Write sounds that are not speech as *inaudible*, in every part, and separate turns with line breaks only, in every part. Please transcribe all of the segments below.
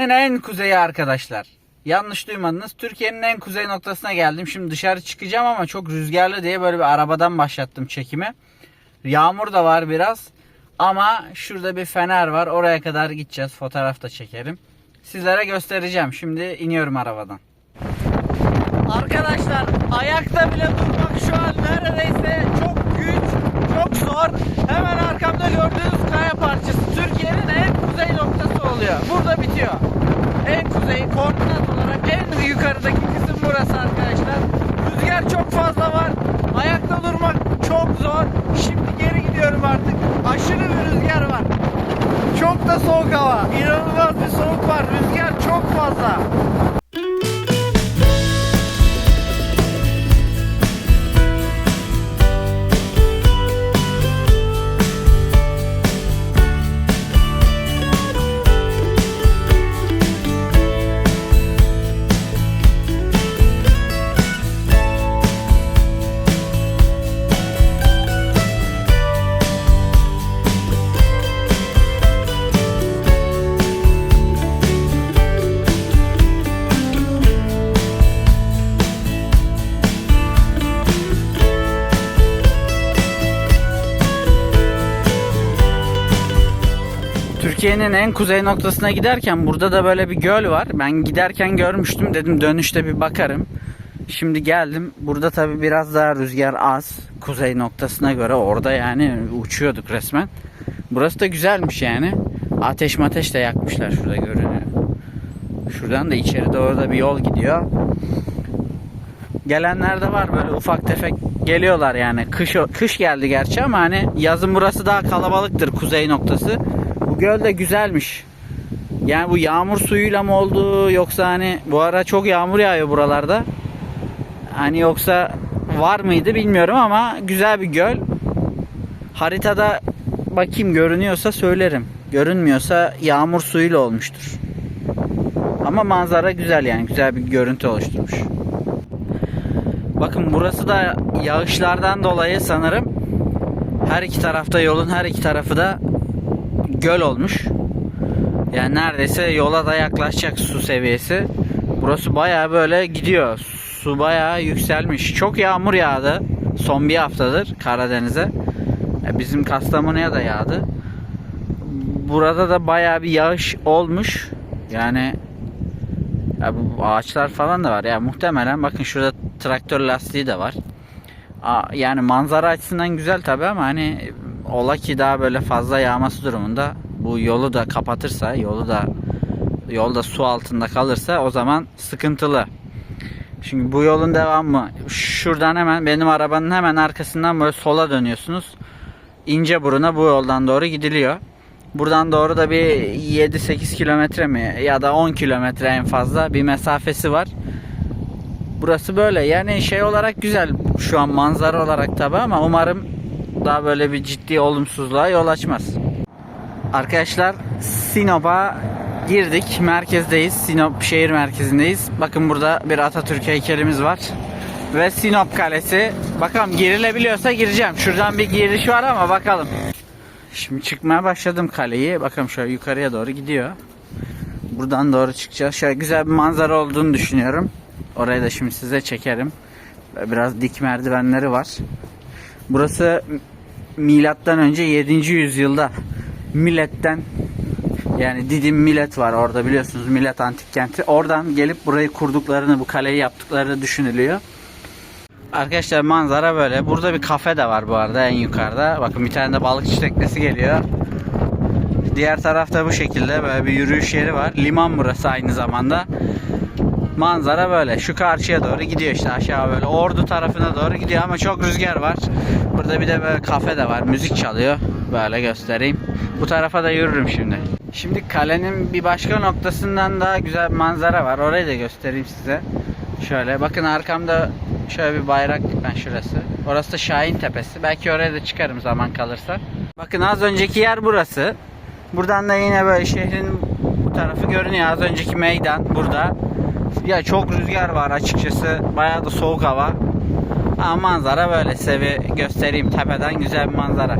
Türkiye'nin en kuzeyi arkadaşlar. Yanlış duymadınız. Türkiye'nin en kuzey noktasına geldim. Şimdi dışarı çıkacağım ama çok rüzgarlı diye böyle bir arabadan başlattım çekimi. Yağmur da var biraz. Ama şurada bir fener var. Oraya kadar gideceğiz. Fotoğraf da çekerim. Sizlere göstereceğim. Şimdi iniyorum arabadan. Arkadaşlar ayakta bile durmak şu an neredeyse çok güç, çok zor. Hemen arkamda gördüğünüz kaya parçası Türkiye'nin en kuzey noktası oluyor. Burada bitiyor. En kuzey koordinat olarak en yukarıdaki kısım burası arkadaşlar. Rüzgar çok fazla var. Ayakta durmak çok zor. Şimdi geri gidiyorum artık. Aşırı bir rüzgar var. Çok da soğuk hava. İnanılmaz bir soğuk var. Rüzgar çok fazla. Türkiye'nin en kuzey noktasına giderken burada da böyle bir göl var. Ben giderken görmüştüm. Dedim dönüşte bir bakarım. Şimdi geldim. Burada tabi biraz daha rüzgar az. Kuzey noktasına göre orada yani uçuyorduk resmen. Burası da güzelmiş yani. Ateş mateş de yakmışlar şurada görünüyor. Şuradan da içeri doğru da bir yol gidiyor. Gelenler de var böyle ufak tefek geliyorlar yani. Kış kış geldi gerçi ama hani yazın burası daha kalabalıktır kuzey noktası. Göl de güzelmiş. Yani bu yağmur suyuyla mı oldu yoksa hani bu ara çok yağmur yağıyor buralarda. Hani yoksa var mıydı bilmiyorum ama güzel bir göl. Haritada bakayım görünüyorsa söylerim. Görünmüyorsa yağmur suyuyla olmuştur. Ama manzara güzel yani güzel bir görüntü oluşturmuş. Bakın burası da yağışlardan dolayı sanırım her iki tarafta yolun her iki tarafı da göl olmuş. Yani neredeyse yola da yaklaşacak su seviyesi. Burası bayağı böyle gidiyor. Su bayağı yükselmiş. Çok yağmur yağdı son bir haftadır Karadeniz'e. E, Bizim Kastamonu'ya da yağdı. Burada da bayağı bir yağış olmuş. Yani ya bu ağaçlar falan da var. Ya muhtemelen bakın şurada traktör lastiği de var. Yani manzara açısından güzel tabi ama hani ola ki daha böyle fazla yağması durumunda bu yolu da kapatırsa, yolu da yolda su altında kalırsa o zaman sıkıntılı. Şimdi bu yolun devamı şuradan hemen benim arabanın hemen arkasından böyle sola dönüyorsunuz. İnce buruna bu yoldan doğru gidiliyor. Buradan doğru da bir 7-8 kilometre mi ya da 10 kilometre en fazla bir mesafesi var. Burası böyle yani şey olarak güzel şu an manzara olarak tabi ama umarım daha böyle bir ciddi olumsuzluğa yol açmaz. Arkadaşlar Sinop'a girdik. Merkezdeyiz. Sinop şehir merkezindeyiz. Bakın burada bir Atatürk heykelimiz var. Ve Sinop Kalesi. Bakalım girilebiliyorsa gireceğim. Şuradan bir giriş var ama bakalım. Şimdi çıkmaya başladım kaleyi. Bakalım şöyle yukarıya doğru gidiyor. Buradan doğru çıkacağız. Şöyle güzel bir manzara olduğunu düşünüyorum. Orayı da şimdi size çekerim. Biraz dik merdivenleri var. Burası milattan önce 7. yüzyılda milletten yani Didim Millet var orada biliyorsunuz Millet antik kenti. Oradan gelip burayı kurduklarını, bu kaleyi yaptıkları düşünülüyor. Arkadaşlar manzara böyle. Burada bir kafe de var bu arada en yukarıda. Bakın bir tane de balıkçı teknesi geliyor. Diğer tarafta bu şekilde böyle bir yürüyüş yeri var. Liman burası aynı zamanda. Manzara böyle. Şu karşıya doğru gidiyor işte aşağı böyle. Ordu tarafına doğru gidiyor ama çok rüzgar var. Burada bir de böyle kafe de var. Müzik çalıyor. Böyle göstereyim. Bu tarafa da yürürüm şimdi. Şimdi kalenin bir başka noktasından daha güzel bir manzara var. Orayı da göstereyim size. Şöyle bakın arkamda şöyle bir bayrak ben şurası. Orası da Şahin Tepesi. Belki oraya da çıkarım zaman kalırsa. Bakın az önceki yer burası. Buradan da yine böyle şehrin bu tarafı görünüyor. Az önceki meydan burada. Ya çok rüzgar var açıkçası. Bayağı da soğuk hava. Ama manzara böyle size göstereyim. Tepeden güzel bir manzara.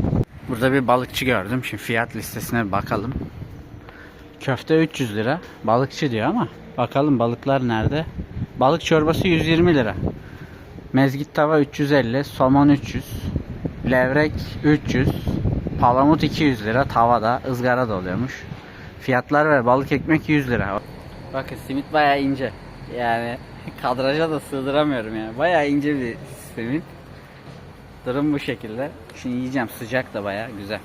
Burada bir balıkçı gördüm. Şimdi fiyat listesine bakalım. Köfte 300 lira. Balıkçı diyor ama bakalım balıklar nerede? Balık çorbası 120 lira. Mezgit tava 350, somon 300, levrek 300, palamut 200 lira tavada, ızgara da oluyormuş. Fiyatlar ve balık ekmek 100 lira. Bakın simit bayağı ince. Yani *laughs* kadraja da sığdıramıyorum yani. Bayağı ince bir simit. Durum bu şekilde. Şimdi yiyeceğim sıcak da bayağı güzel.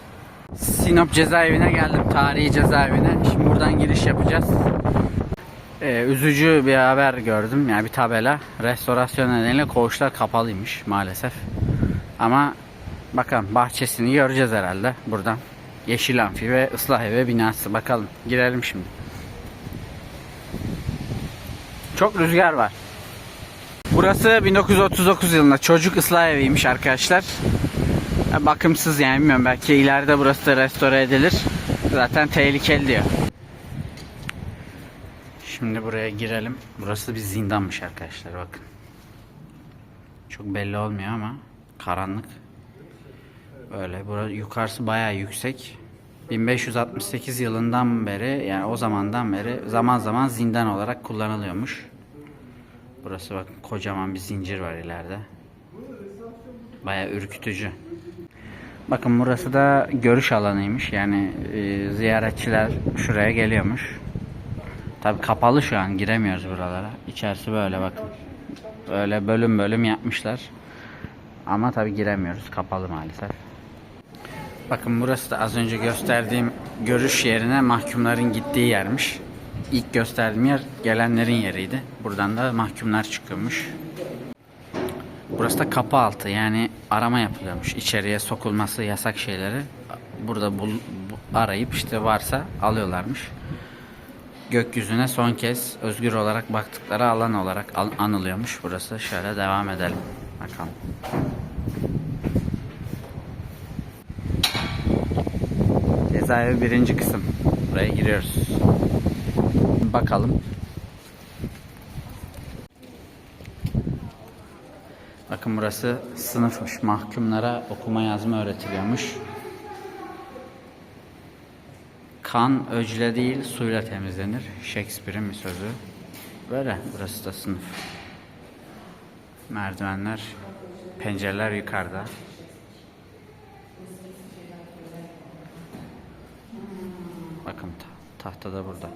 Sinop cezaevine geldim. Tarihi cezaevine. Şimdi buradan giriş yapacağız. Ee, üzücü bir haber gördüm. Yani bir tabela. Restorasyon nedeniyle koğuşlar kapalıymış maalesef. Ama bakalım bahçesini göreceğiz herhalde buradan. Yeşil amfi ve ıslah evi binası. Bakalım girelim şimdi. Çok rüzgar var. Burası 1939 yılında çocuk ıslah eviymiş arkadaşlar. Bakımsız yani bilmiyorum belki ileride burası da restore edilir. Zaten tehlikeli diyor. Şimdi buraya girelim. Burası bir zindanmış arkadaşlar bakın. Çok belli olmuyor ama karanlık. Böyle burası yukarısı bayağı yüksek. 1568 yılından beri yani o zamandan beri zaman zaman zindan olarak kullanılıyormuş. Burası bakın kocaman bir zincir var ileride. Bayağı ürkütücü. Bakın burası da görüş alanıymış. Yani e, ziyaretçiler şuraya geliyormuş. Tabi kapalı şu an giremiyoruz buralara. İçerisi böyle bakın. Böyle bölüm bölüm yapmışlar. Ama tabi giremiyoruz. Kapalı maalesef. Bakın burası da az önce gösterdiğim görüş yerine mahkumların gittiği yermiş. İlk gösterdiğim yer gelenlerin yeriydi. Buradan da mahkumlar çıkıyormuş. Burası da kapı altı yani arama yapılıyormuş. İçeriye sokulması yasak şeyleri burada bul, bu- arayıp işte varsa alıyorlarmış. Gökyüzüne son kez özgür olarak baktıkları alan olarak anılıyormuş burası. Şöyle devam edelim. Bakalım. Cezaevi birinci kısım. Buraya giriyoruz. Bakalım. Bakın burası sınıfmış. Mahkumlara okuma yazma öğretiliyormuş. Kan öcle değil suyla temizlenir. Shakespeare'in bir sözü. Böyle burası da sınıf. Merdivenler, pencereler yukarıda. Bakın ta- da burada.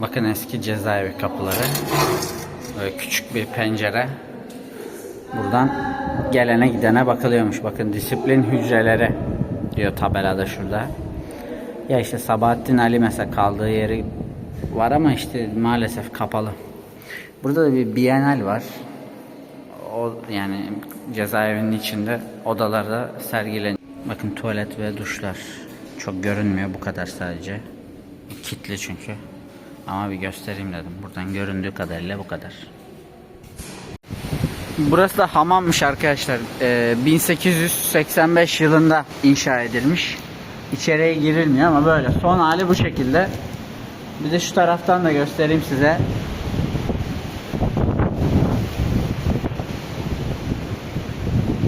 Bakın eski cezaevi kapıları. Böyle küçük bir pencere. Buradan gelene gidene bakılıyormuş. Bakın disiplin hücreleri diyor tabelada şurada. Ya işte Sabahattin Ali mesela kaldığı yeri var ama işte maalesef kapalı. Burada da bir bienal var. O yani cezaevinin içinde odalarda sergileniyor. Bakın tuvalet ve duşlar. Çok görünmüyor bu kadar sadece. Kitli çünkü. Ama bir göstereyim dedim. Buradan göründüğü kadarıyla bu kadar. Burası da hamammış arkadaşlar. Ee, 1885 yılında inşa edilmiş. İçeriye girilmiyor ama böyle. Son hali bu şekilde. Bir de şu taraftan da göstereyim size.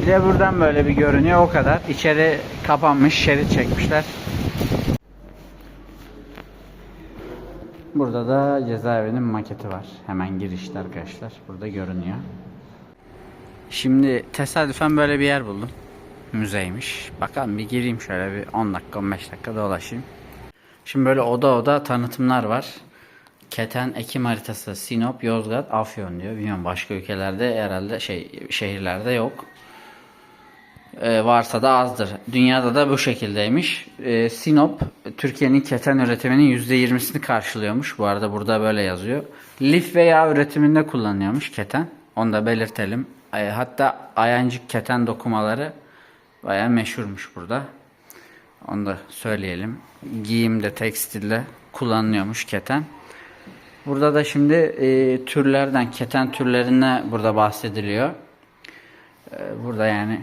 De buradan böyle bir görünüyor o kadar. İçeri kapanmış, şerit çekmişler. Burada da cezaevinin maketi var. Hemen girişte arkadaşlar. Burada görünüyor. Şimdi tesadüfen böyle bir yer buldum. Müzeymiş. Bakalım bir gireyim şöyle bir 10 dakika 15 dakika dolaşayım. Şimdi böyle oda oda tanıtımlar var. Keten Ekim haritası Sinop, Yozgat, Afyon diyor. Bilmiyorum başka ülkelerde herhalde şey şehirlerde yok. Ee, varsa da azdır. Dünyada da bu şekildeymiş. Ee, Sinop Türkiye'nin keten üretiminin %20'sini karşılıyormuş. Bu arada burada böyle yazıyor. Lif ve yağ üretiminde kullanıyormuş keten. Onu da belirtelim. Ee, hatta ayancık keten dokumaları bayağı meşhurmuş burada. Onu da söyleyelim. Giyimde, tekstilde kullanılıyormuş keten. Burada da şimdi e, türlerden, keten türlerine burada bahsediliyor. Ee, Burada yani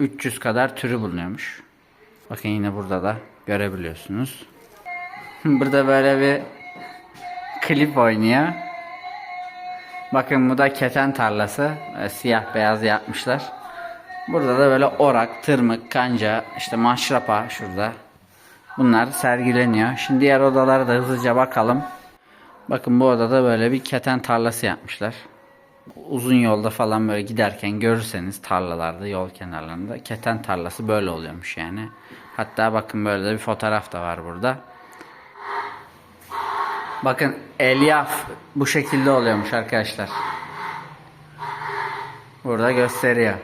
300 kadar türü bulunuyormuş. Bakın yine burada da görebiliyorsunuz. *laughs* burada böyle bir klip oynuyor. Bakın bu da keten tarlası. Ee, Siyah beyaz yapmışlar. Burada da böyle orak, tırmık, kanca, işte maşrapa şurada. Bunlar sergileniyor. Şimdi diğer odalara da hızlıca bakalım. Bakın bu odada böyle bir keten tarlası yapmışlar. Uzun yolda falan böyle giderken görürseniz tarlalarda, yol kenarlarında keten tarlası böyle oluyormuş yani. Hatta bakın böyle de bir fotoğraf da var burada. Bakın elyaf bu şekilde oluyormuş arkadaşlar. Burada gösteriyor.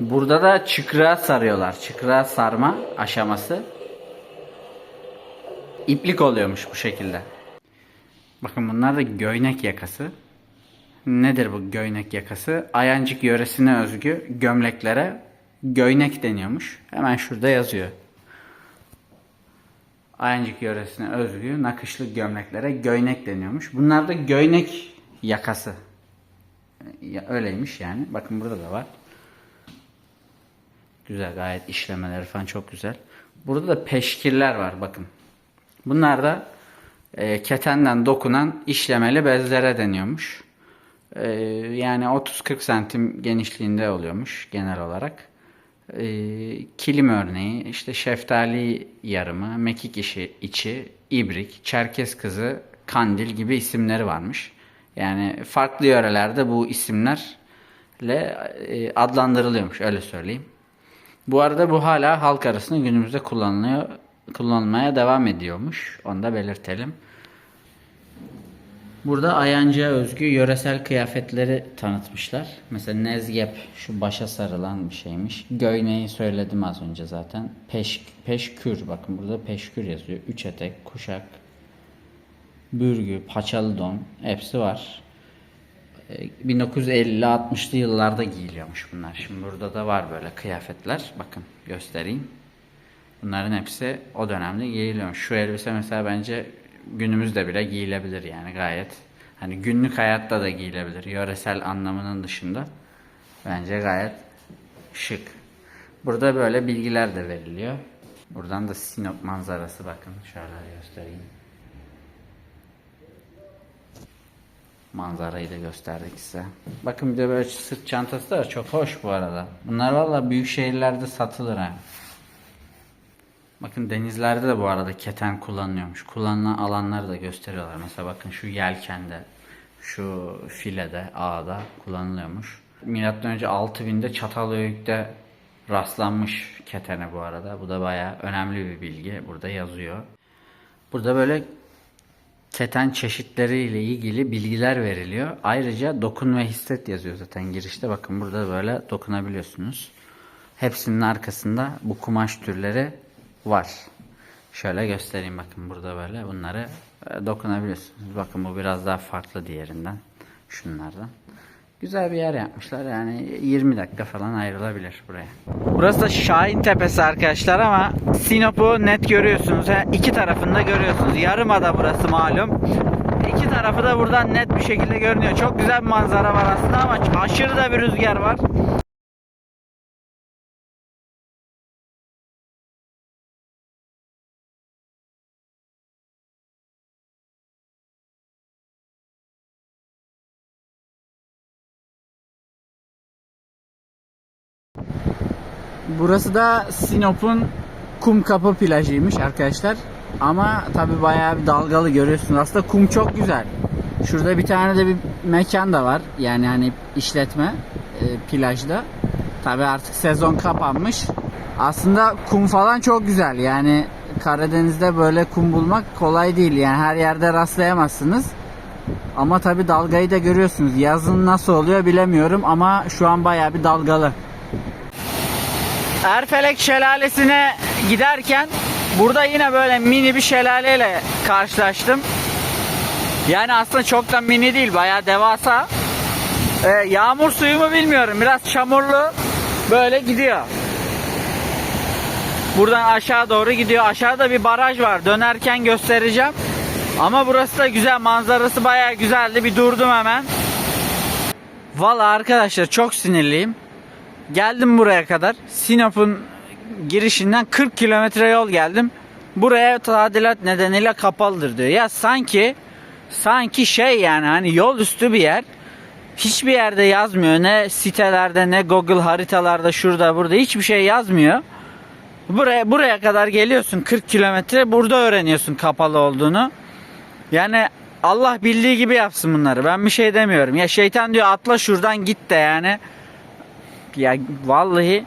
Burada da çıkrığa sarıyorlar. Çıkrığa sarma aşaması. İplik oluyormuş bu şekilde. Bakın bunlar da göynek yakası. Nedir bu göynek yakası? Ayancık yöresine özgü gömleklere göynek deniyormuş. Hemen şurada yazıyor. Ayancık yöresine özgü nakışlı gömleklere göynek deniyormuş. Bunlar da göynek yakası. Ya, öyleymiş yani. Bakın burada da var. Güzel gayet işlemeleri falan çok güzel. Burada da peşkirler var bakın. Bunlar da e, ketenden dokunan işlemeli bezlere deniyormuş. E, yani 30-40 santim genişliğinde oluyormuş genel olarak. E, kilim örneği, işte şeftali yarımı, mekik işi, içi, ibrik, çerkez kızı, kandil gibi isimleri varmış. Yani farklı yörelerde bu isimlerle e, adlandırılıyormuş öyle söyleyeyim. Bu arada bu hala halk arasında günümüzde kullanılıyor, kullanılmaya devam ediyormuş. Onu da belirtelim. Burada Ayancı'ya özgü yöresel kıyafetleri tanıtmışlar. Mesela nezgep şu başa sarılan bir şeymiş. Göyneyi söyledim az önce zaten. Peş, peşkür bakın burada peşkür yazıyor. Üç etek, kuşak, bürgü, paçalı don hepsi var. Ee, 1950-60'lı yıllarda giyiliyormuş bunlar. Şimdi burada da var böyle kıyafetler. Bakın göstereyim. Bunların hepsi o dönemde giyiliyormuş. Şu elbise mesela bence günümüzde bile giyilebilir yani gayet. Hani günlük hayatta da giyilebilir. Yöresel anlamının dışında. Bence gayet şık. Burada böyle bilgiler de veriliyor. Buradan da Sinop manzarası bakın. Şöyle göstereyim. Manzarayı da gösterdik size. Bakın bir de böyle sırt çantası da çok hoş bu arada. Bunlar valla büyük şehirlerde satılır ha. Bakın denizlerde de bu arada keten kullanılıyormuş. Kullanılan alanları da gösteriyorlar. Mesela bakın şu yelkende, şu filede, ağda kullanılıyormuş. Milattan önce 6000'de Çatalhöyük'te rastlanmış ketene bu arada. Bu da bayağı önemli bir bilgi. Burada yazıyor. Burada böyle keten çeşitleriyle ilgili bilgiler veriliyor. Ayrıca dokun ve hisset yazıyor zaten girişte. Bakın burada böyle dokunabiliyorsunuz. Hepsinin arkasında bu kumaş türleri var. Şöyle göstereyim bakın burada böyle bunları e, dokunabiliyorsunuz. Bakın bu biraz daha farklı diğerinden. Şunlardan. Güzel bir yer yapmışlar. Yani 20 dakika falan ayrılabilir buraya. Burası da Şahin Tepesi arkadaşlar ama Sinop'u net görüyorsunuz. İki tarafında görüyorsunuz. Yarımada burası malum. İki tarafı da buradan net bir şekilde görünüyor. Çok güzel bir manzara var aslında ama aşırı da bir rüzgar var. Burası da Sinop'un Kumkapı plajıymış arkadaşlar. Ama tabi bayağı bir dalgalı görüyorsunuz. Aslında kum çok güzel. Şurada bir tane de bir mekan da var. Yani hani işletme e, plajda. Tabi artık sezon kapanmış. Aslında kum falan çok güzel. Yani Karadeniz'de böyle kum bulmak kolay değil. Yani her yerde rastlayamazsınız. Ama tabi dalgayı da görüyorsunuz. Yazın nasıl oluyor bilemiyorum ama şu an bayağı bir dalgalı. Erfelek Şelalesi'ne giderken burada yine böyle mini bir şelaleyle karşılaştım. Yani aslında çok da mini değil bayağı devasa. Ee, yağmur suyu mu bilmiyorum biraz çamurlu böyle gidiyor. Buradan aşağı doğru gidiyor. Aşağıda bir baraj var. Dönerken göstereceğim. Ama burası da güzel. Manzarası bayağı güzeldi. Bir durdum hemen. Valla arkadaşlar çok sinirliyim. Geldim buraya kadar. Sinop'un girişinden 40 kilometre yol geldim. Buraya tadilat nedeniyle kapalıdır diyor. Ya sanki sanki şey yani hani yol üstü bir yer. Hiçbir yerde yazmıyor. Ne sitelerde ne Google haritalarda şurada burada hiçbir şey yazmıyor. Buraya buraya kadar geliyorsun 40 kilometre burada öğreniyorsun kapalı olduğunu. Yani Allah bildiği gibi yapsın bunları. Ben bir şey demiyorum. Ya şeytan diyor atla şuradan git de yani. Ya vallahi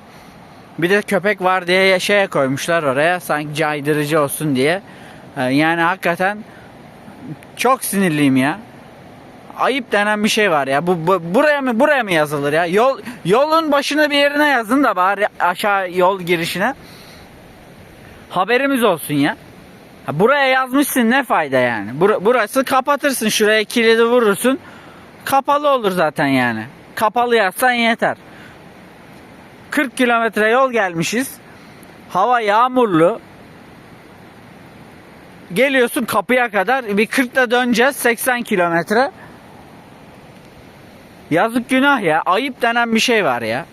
bir de köpek var diye yaşaya koymuşlar oraya sanki caydırıcı olsun diye. Ee, Yani hakikaten çok sinirliyim ya. Ayıp denen bir şey var ya. Bu, bu- buraya mı buraya mı yazılır ya? Yol yolun başına bir yerine yazın da bari aşağı yol girişine. Haberimiz olsun ya. Buraya yazmışsın ne fayda yani? Bur- burası kapatırsın şuraya kilidi vurursun. Kapalı olur zaten yani. Kapalı yazsan yeter. 40 kilometre yol gelmişiz. Hava yağmurlu. Geliyorsun kapıya kadar bir 40'la döneceğiz 80 kilometre. Yazık günah ya. Ayıp denen bir şey var ya.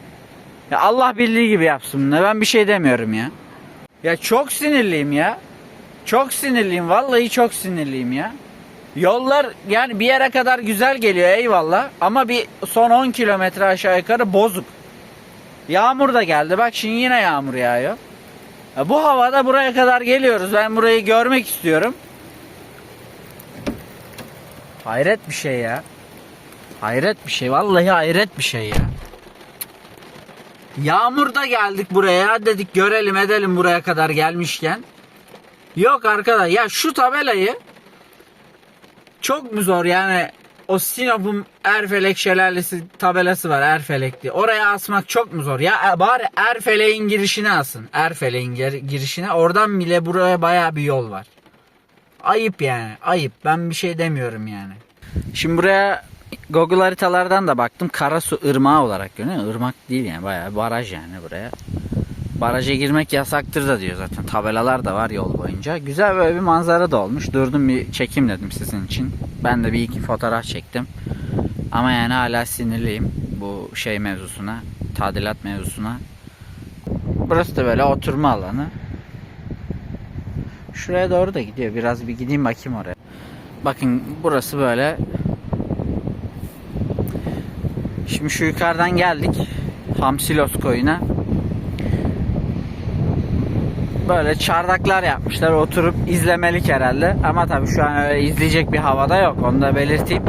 Ya Allah bildiği gibi yapsın bunu. Ben bir şey demiyorum ya. Ya çok sinirliyim ya. Çok sinirliyim. Vallahi çok sinirliyim ya. Yollar yani bir yere kadar güzel geliyor eyvallah. Ama bir son 10 kilometre aşağı yukarı bozuk. Yağmur da geldi. Bak şimdi yine yağmur yağıyor. Ya bu havada buraya kadar geliyoruz. Ben burayı görmek istiyorum. Hayret bir şey ya. Hayret bir şey. Vallahi hayret bir şey ya. Yağmurda geldik buraya. Dedik görelim edelim buraya kadar gelmişken. Yok arkadaş ya şu tabelayı çok mu zor yani o Sinop'un Erfelek şelalesi tabelası var Erfelek'ti. Oraya asmak çok mu zor? Ya e, bari Erfelek'in girişine asın. Erfelek'in gir- girişine. Oradan bile buraya baya bir yol var. Ayıp yani. Ayıp. Ben bir şey demiyorum yani. Şimdi buraya Google haritalardan da baktım. Karasu ırmağı olarak görünüyor. Irmak değil yani. Bayağı baraj yani buraya. Baraja girmek yasaktır da diyor zaten. Tabelalar da var yol boyunca. Güzel böyle bir manzara da olmuş. Durdum bir çekim dedim sizin için. Ben de bir iki fotoğraf çektim. Ama yani hala sinirliyim bu şey mevzusuna. Tadilat mevzusuna. Burası da böyle oturma alanı. Şuraya doğru da gidiyor. Biraz bir gideyim bakayım oraya. Bakın burası böyle. Şimdi şu yukarıdan geldik. Hamsilos koyuna. Böyle çardaklar yapmışlar. Oturup izlemelik herhalde. Ama tabii şu an öyle izleyecek bir havada yok. Onu da belirteyim.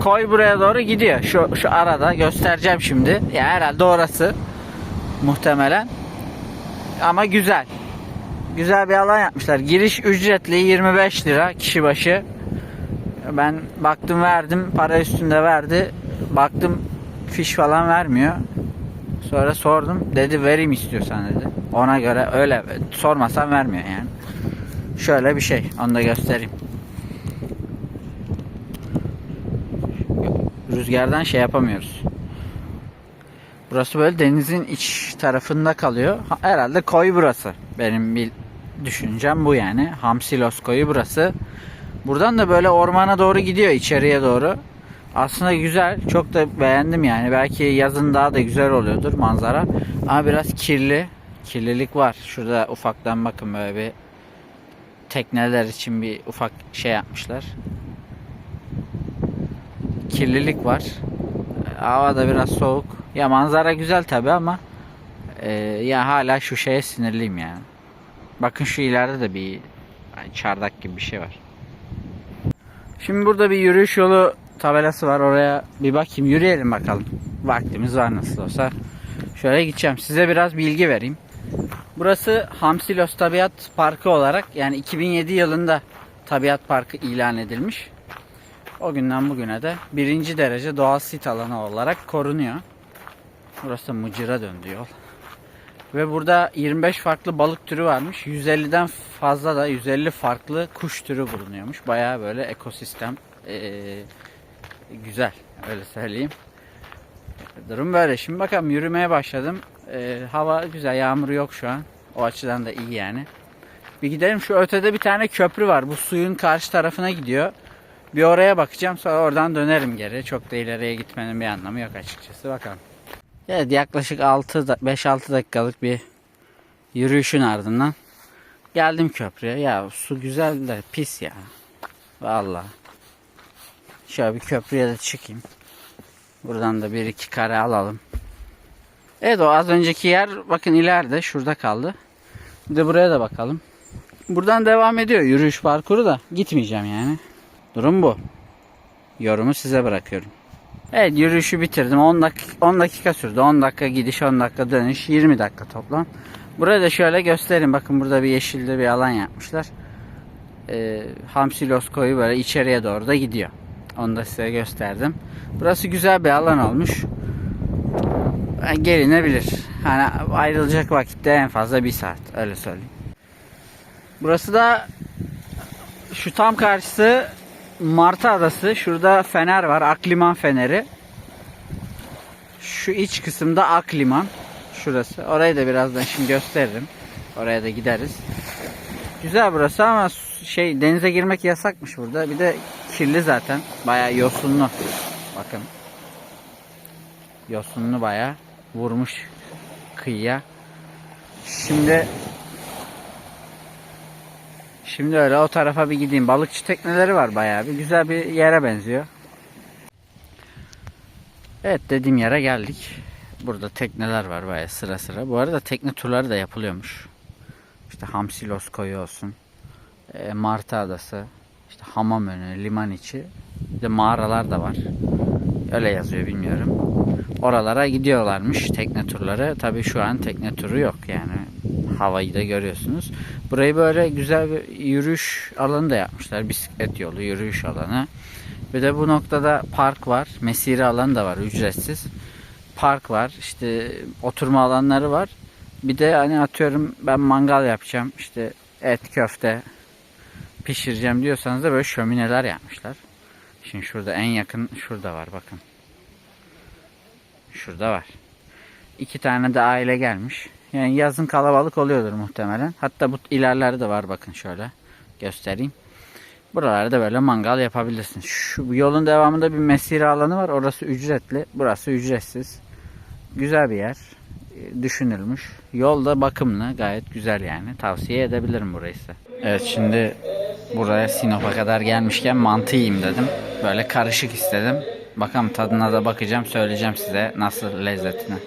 Koy buraya doğru gidiyor. Şu, şu arada göstereceğim şimdi. Ya herhalde orası. Muhtemelen. Ama güzel. Güzel bir alan yapmışlar. Giriş ücretli 25 lira kişi başı. Ben baktım verdim. Para üstünde verdi. Baktım fiş falan vermiyor. Sonra sordum. Dedi vereyim istiyorsan dedi. Ona göre öyle sormasam vermiyor yani. Şöyle bir şey. Onu da göstereyim. Rüzgardan şey yapamıyoruz. Burası böyle denizin iç tarafında kalıyor. Ha, Herhalde koy burası. Benim bir düşüncem bu yani. Hamsilos koyu burası. Buradan da böyle ormana doğru gidiyor içeriye doğru. Aslında güzel. Çok da beğendim yani. Belki yazın daha da güzel oluyordur manzara. Ama biraz kirli. Kirlilik var. Şurada ufaktan bakın böyle bir tekneler için bir ufak şey yapmışlar. Kirlilik var. Hava da biraz soğuk. Ya manzara güzel tabi ama e, ya hala şu şeye sinirliyim yani. Bakın şu ileride de bir çardak gibi bir şey var. Şimdi burada bir yürüyüş yolu tabelası var. Oraya bir bakayım. Yürüyelim bakalım. Vaktimiz var nasıl olsa. Şöyle gideceğim. Size biraz bilgi vereyim. Burası Hamsilos Tabiat Parkı olarak yani 2007 yılında Tabiat Parkı ilan edilmiş. O günden bugüne de birinci derece doğal sit alanı olarak korunuyor. Burası Mıcır'a döndü yol. Ve burada 25 farklı balık türü varmış. 150'den fazla da 150 farklı kuş türü bulunuyormuş. Bayağı böyle ekosistem eee, güzel öyle söyleyeyim. Durum böyle. Şimdi bakalım yürümeye başladım. Eee, hava güzel. Yağmur yok şu an. O açıdan da iyi yani. Bir gidelim şu ötede bir tane köprü var. Bu suyun karşı tarafına gidiyor. Bir oraya bakacağım sonra oradan dönerim geri. Çok da ileriye gitmenin bir anlamı yok açıkçası. Bakalım. Evet yaklaşık 6 da- 5-6 dakikalık bir yürüyüşün ardından geldim köprüye. Ya su güzel de pis ya. Vallahi. Şöyle bir köprüye de çıkayım. Buradan da bir iki kare alalım. Evet o az önceki yer bakın ileride şurada kaldı. Bir de buraya da bakalım. Buradan devam ediyor yürüyüş parkuru da gitmeyeceğim yani. Durum bu. Yorumu size bırakıyorum. Evet yürüyüşü bitirdim. 10 dakika, 10 dakika sürdü. 10 dakika gidiş 10 dakika dönüş 20 dakika toplam. Burayı da şöyle göstereyim. Bakın burada bir yeşilde bir alan yapmışlar. Ee, Hamsilos koyu böyle içeriye doğru da gidiyor. Onu da size gösterdim. Burası güzel bir alan olmuş. E, gelinebilir. Hani ayrılacak vakitte en fazla bir saat. Öyle söyleyeyim. Burası da şu tam karşısı Martı Adası. Şurada fener var. Akliman feneri. Şu iç kısımda Akliman. Şurası. Orayı da birazdan şimdi gösteririm. Oraya da gideriz. Güzel burası ama şey denize girmek yasakmış burada. Bir de kirli zaten. Bayağı yosunlu. Bakın. Yosunlu bayağı vurmuş kıyıya. Şimdi Şimdi öyle o tarafa bir gideyim. Balıkçı tekneleri var bayağı bir. Güzel bir yere benziyor. Evet dediğim yere geldik. Burada tekneler var bayağı sıra sıra. Bu arada tekne turları da yapılıyormuş. İşte Hamsilos koyu olsun. E, Martı Adası. işte hamam önü, liman içi. Bir de mağaralar da var. Öyle yazıyor bilmiyorum. Oralara gidiyorlarmış tekne turları. Tabii şu an tekne turu yok yani. Havayı da görüyorsunuz. Burayı böyle güzel bir yürüyüş alanı da yapmışlar. Bisiklet yolu, yürüyüş alanı. Bir de bu noktada park var. Mesire alanı da var ücretsiz. Park var. işte oturma alanları var. Bir de hani atıyorum ben mangal yapacağım. işte et, köfte pişireceğim diyorsanız da böyle şömineler yapmışlar. Şimdi şurada en yakın şurada var bakın. Şurada var. İki tane de aile gelmiş. Yani yazın kalabalık oluyordur muhtemelen. Hatta bu ilerlerde de var bakın şöyle göstereyim. Buralarda böyle mangal yapabilirsiniz. Şu yolun devamında bir mesire alanı var. Orası ücretli. Burası ücretsiz. Güzel bir yer. E, Düşünülmüş. Yol da bakımlı. Gayet güzel yani. Tavsiye edebilirim burayı size. Evet şimdi buraya Sinop'a kadar gelmişken mantı yiyeyim dedim. Böyle karışık istedim. Bakalım tadına da bakacağım. Söyleyeceğim size nasıl lezzetini.